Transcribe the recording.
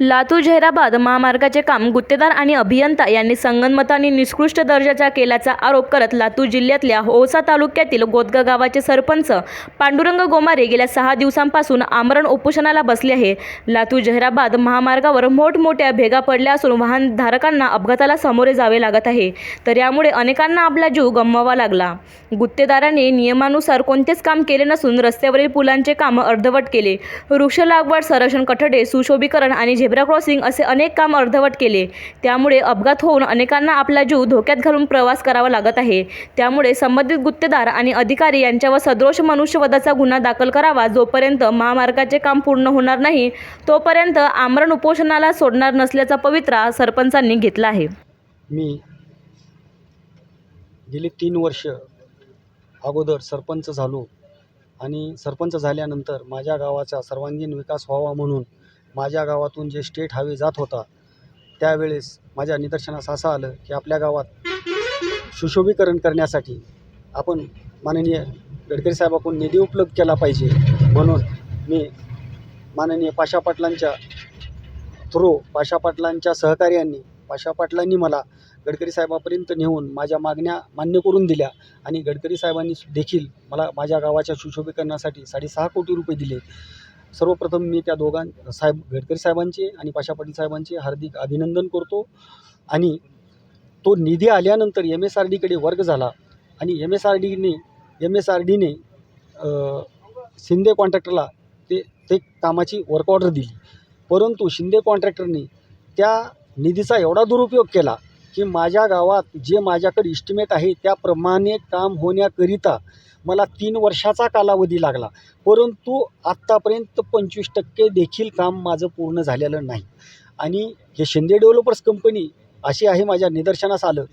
लातूर जहिराबाद महामार्गाचे काम गुत्तेदार आणि अभियंता यांनी संगनमताने निकृष्ट दर्जाचा केल्याचा आरोप करत लातूर जिल्ह्यातल्या औसा तालुक्यातील गोदगा गावाचे सरपंच पांडुरंग गोमारे गेल्या सहा दिवसांपासून आमरण उपोषणाला बसले आहे. लातूर जहिराबाद महामार्गावर मोठमोठ्या भेगा पडल्या असून वाहनधारकांना अपघाताला सामोरे जावे लागत आहे. तर यामुळे अनेकांना आपला जीव गमवावा लागला. गुत्तेदारांनी नियमानुसार कोणतेच काम केले नसून रस्त्यावरील पुलांचे काम अर्धवट केले. वृक्ष लागवड संरक्षण कठडे सुशोभीकरण आणि झेब्रा क्रॉसिंग असे अनेक काम अर्धवट केले. त्यामुळे अपघात होऊन अनेकांना आपला जीव धोक्यात घालून प्रवास करावा लागत आहे. त्यामुळे संबंधित गुत्तेदार आणि अधिकारी यांच्यावर सदोष मनुष्यवधाचा गुन्हा दाखल करावा जोपर्यंत महामार्गाचे काम पूर्ण होणार नाही तोपर्यंत आमरण उपोषणाला सोडणार नसल्याचा पवित्रा सरपंचांनी घेतला आहे. मी गेली तीन वर्ष अगोदर सरपंच झालो आणि सरपंच झाल्यानंतर माझ्या गावाचा सर्वांगीण विकास व्हावा म्हणून माझ्या गावातून जे स्टेट हायवे जात होता त्यावेळेस माझ्या निदर्शनास असं आलं की आपल्या गावात सुशोभीकरण करण्यासाठी आपण माननीय गडकरी साहेबाकडून निधी उपलब्ध केला पाहिजे. म्हणून मी माननीय पाशा पाटलांच्या थ्रू पाशा पाटलांच्या सहकार्याने पाशा पाटलांनी मला गडकरी साहेबापर्यंत नेऊन माझ्या मागण्या मान्य करून दिल्या आणि गडकरी साहेबांनी देखील मला माझ्या गावाच्या सुशोभीकरणासाठी साडेसहा कोटी रुपये दिले. सर्वप्रथम मी त्या दोघां साहेब गडकरी साहेबांचे आणि पाशा पाटील साहेबांचे हार्दिक अभिनंदन करतो. आणि तो निधी आल्यानंतर एम एस आर डीकडे वर्ग झाला. आणि एम एस आर डीने एम एस आर डीने शिंदे कॉन्ट्रॅक्टरला ते ते कामाची वर्क ऑर्डर दिली. परंतु शिंदे कॉन्ट्रॅक्टरने त्या निधीचा एवढा दुरुपयोग केला की माझ्या गावात जे माझ्याकडे इस्टिमेट आहे त्याप्रमाणे काम होण्याकरिता मला तीन वर्षाचा कालावधी लागला. परंतु आत्तापर्यंत पंचवीस टक्के देखील काम माझं पूर्ण झालेलं नाही. आणि हे शिंदे डेव्हलपर्स कंपनी अशी आहे माझ्या निदर्शनास आलं.